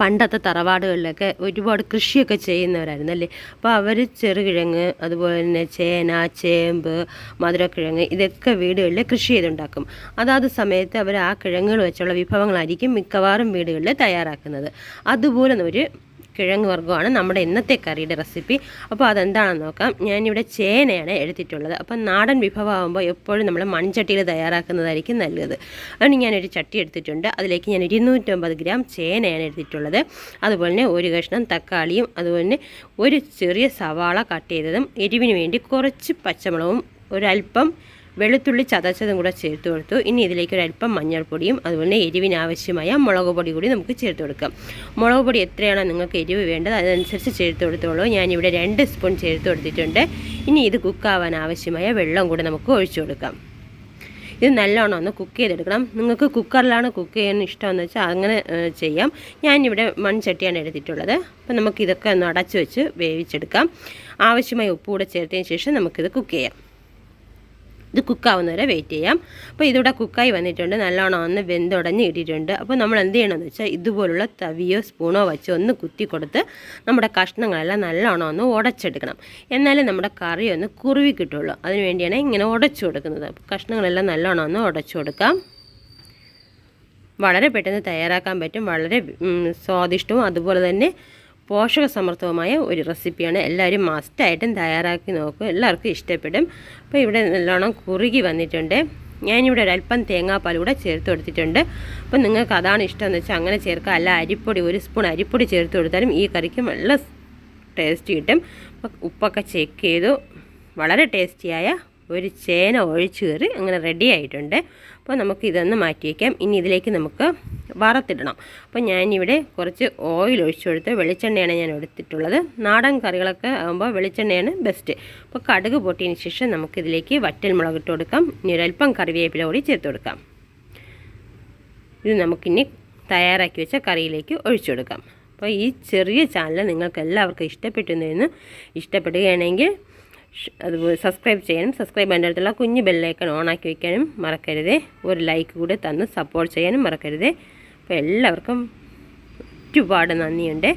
പണ്ടത്തെ തറവാടുകളിലൊക്കെ ഒരുപാട് കൃഷിയൊക്കെ ചെയ്യുന്നവരായിരുന്നു അല്ലേ? അപ്പോൾ അവർ ചെറുകിഴങ്ങ് അതുപോലെ തന്നെ ചേന ചേമ്പ് മധുരക്കിഴങ്ങ് ഇതൊക്കെ വീടുകളിൽ കൃഷി ചെയ്തുണ്ടാക്കും. അതാത് സമയത്ത് അവർ ആ കിഴങ്ങുകൾ വെച്ചുള്ള വിഭവങ്ങളായിരിക്കും മിക്കവാറും വീടുകളിൽ തയ്യാറാക്കുന്നത്. അതുപോലെ ഒരു കിഴങ്ങ് വർഗമാണ് നമ്മുടെ ഇന്നത്തെ കറിയുടെ റെസിപ്പി. അപ്പോൾ അതെന്താണെന്ന് നോക്കാം. ഞാനിവിടെ ചേനയാണ് എടുത്തിട്ടുള്ളത്. അപ്പം നാടൻ വിഭവമാകുമ്പോൾ എപ്പോഴും നമ്മൾ മൺചട്ടിയിൽ തയ്യാറാക്കുന്നതായിരിക്കും നല്ലത്. അതിന് ഞാനൊരു ചട്ടി എടുത്തിട്ടുണ്ട്. അതിലേക്ക് ഞാൻ ഇരുന്നൂറ്റമ്പത് ഗ്രാം ചേനയാണ് എടുത്തിട്ടുള്ളത്. അതുപോലെ തന്നെ ഒരു കഷ്ണം തക്കാളിയും അതുപോലെ തന്നെ ഒരു ചെറിയ സവാള കട്ട് ചെയ്തതും എരിവിന് വേണ്ടി കുറച്ച് പച്ചമുളകും ഒരല്പം വെളുത്തുള്ളി ചതച്ചതും കൂടെ ചേർത്ത് കൊടുത്തു. ഇനി ഇതിലേക്ക് ഒരു അല്പം മഞ്ഞൾപ്പൊടിയും അതുപോലെ എരിവിന് ആവശ്യമായ മുളക് പൊടി കൂടി നമുക്ക് ചേർത്ത് കൊടുക്കാം. മുളക് പൊടി എത്രയാണോ നിങ്ങൾക്ക് എരിവ് വേണ്ടത് അതനുസരിച്ച് ചേർത്ത് കൊടുത്തോളൂ. ഞാനിവിടെ രണ്ട് സ്പൂൺ ചേർത്ത് കൊടുത്തിട്ടുണ്ട്. ഇനി ഇത് കുക്കാവാൻ ആവശ്യമായ വെള്ളം കൂടെ നമുക്ക് ഒഴിച്ചു കൊടുക്കാം. ഇത് നല്ലോണം ഒന്ന് കുക്ക് ചെയ്തെടുക്കണം. നിങ്ങൾക്ക് കുക്കറിലാണ് കുക്ക് ചെയ്യാൻ ഇഷ്ടമെന്ന് വെച്ചാൽ അങ്ങനെ ചെയ്യാം. ഞാനിവിടെ മൺചട്ടിയാണ് എടുത്തിട്ടുള്ളത്. അപ്പം നമുക്കിതൊക്കെ ഒന്ന് അടച്ചു വെച്ച് വേവിച്ചെടുക്കാം. ആവശ്യമായ ഉപ്പ് കൂടെ ചേർത്തതിന് ശേഷം നമുക്കിത് കുക്ക് ചെയ്യാം. ഇത് കുക്കാവുന്ന വരെ വെയിറ്റ് ചെയ്യാം. അപ്പോൾ ഇതിവിടെ കുക്കായി വന്നിട്ടുണ്ട്. നല്ലോണം ഒന്ന് വെന്തുടഞ്ഞ് ഇട്ടിട്ടുണ്ട് അപ്പോൾ നമ്മൾ എന്ത് ചെയ്യണമെന്ന് വെച്ചാൽ ഇതുപോലുള്ള തവിയോ സ്പൂണോ വെച്ച് ഒന്ന് കുത്തി കൊടുത്ത് നമ്മുടെ കഷ്ണങ്ങളെല്ലാം നല്ലോണം ഒന്ന് ഉടച്ചെടുക്കണം. എന്നാലേ നമ്മുടെ കറി ഒന്ന് കുറുവി കിട്ടുള്ളൂ. അതിന് വേണ്ടിയാണ് ഇങ്ങനെ ഉടച്ചു കൊടുക്കുന്നത്. കഷ്ണങ്ങളെല്ലാം നല്ലോണം ഒന്ന് ഉടച്ചു കൊടുക്കാം. വളരെ പെട്ടെന്ന് തയ്യാറാക്കാൻ പറ്റും. വളരെ സ്വാദിഷ്ടവും അതുപോലെ തന്നെ പോഷക സമൃദ്ധവുമായ ഒരു റെസിപ്പിയാണ് എല്ലാവരും മസ്റ്റായിട്ടും തയ്യാറാക്കി നോക്കും. എല്ലാവർക്കും ഇഷ്ടപ്പെടും. അപ്പോൾ ഇവിടെ നല്ലോണം കുറുകി വന്നിട്ടുണ്ട്. ഞാനിവിടെ ഒരല്പം തേങ്ങാപ്പാൽ കൂടെ ചേർത്ത് കൊടുത്തിട്ടുണ്ട്. അപ്പോൾ നിങ്ങൾക്ക് അതാണ് ഇഷ്ടമെന്ന് വെച്ചാൽ അങ്ങനെ ചേർക്കുക അല്ല അരിപ്പൊടി ഒരു സ്പൂൺ അരിപ്പൊടി ചേർത്ത് കൊടുത്താലും ഈ കറിക്ക് നല്ല ടേസ്റ്റ് കിട്ടും. ഉപ്പൊക്കെ ചെക്ക് ചെയ്തു. വളരെ ടേസ്റ്റിയായ ഒരു ചേന ഒഴിച്ചു കയറി അങ്ങനെ റെഡി ആയിട്ടുണ്ട്. അപ്പോൾ നമുക്ക് ഇതൊന്ന് മാറ്റി വയ്ക്കാം ഇനി ഇതിലേക്ക് നമുക്ക് വറുത്തിടണം. അപ്പോൾ ഞാനിവിടെ കുറച്ച് ഓയിൽ ഒഴിച്ചു കൊടുത്ത് വെളിച്ചെണ്ണയാണ് ഞാൻ എടുത്തിട്ടുള്ളത്. നാടൻ കറികളൊക്കെ ആകുമ്പോൾ വെളിച്ചെണ്ണയാണ് ബെസ്റ്റ് അപ്പോൾ കടുക് പൊട്ടിയതിന് ശേഷം നമുക്കിതിലേക്ക് വറ്റൽ മുളക് ഇട്ട് കൊടുക്കാം. ഇനി ഒരൽപ്പം കറിവേപ്പില കൂടി ചേർത്ത് കൊടുക്കാം. ഇത് നമുക്കിനി തയ്യാറാക്കി വെച്ച കറിയിലേക്ക് ഒഴിച്ചു കൊടുക്കാം. അപ്പോൾ ഈ ചെറിയ ചാനൽ നിങ്ങൾക്ക് എല്ലാവർക്കും ഇഷ്ടപ്പെട്ടുന്നു ഇഷ്ടപ്പെടുകയാണെങ്കിൽ അതുപോലെ അത് സബ്സ്ക്രൈബ് ചെയ്യാനും സബ്സ്ക്രൈബ് ചെയ്യേണ്ട അടുത്തുള്ള കുഞ്ഞ് ബെല്ലൈക്കൺ ഓണാക്കി വയ്ക്കാനും മറക്കരുതേ. ഒരു ലൈക്ക് കൂടെ തന്ന് സപ്പോർട്ട് ചെയ്യാനും മറക്കരുതേ. അപ്പോൾ എല്ലാവർക്കും ഒരുപാട് നന്ദിയുണ്ട്.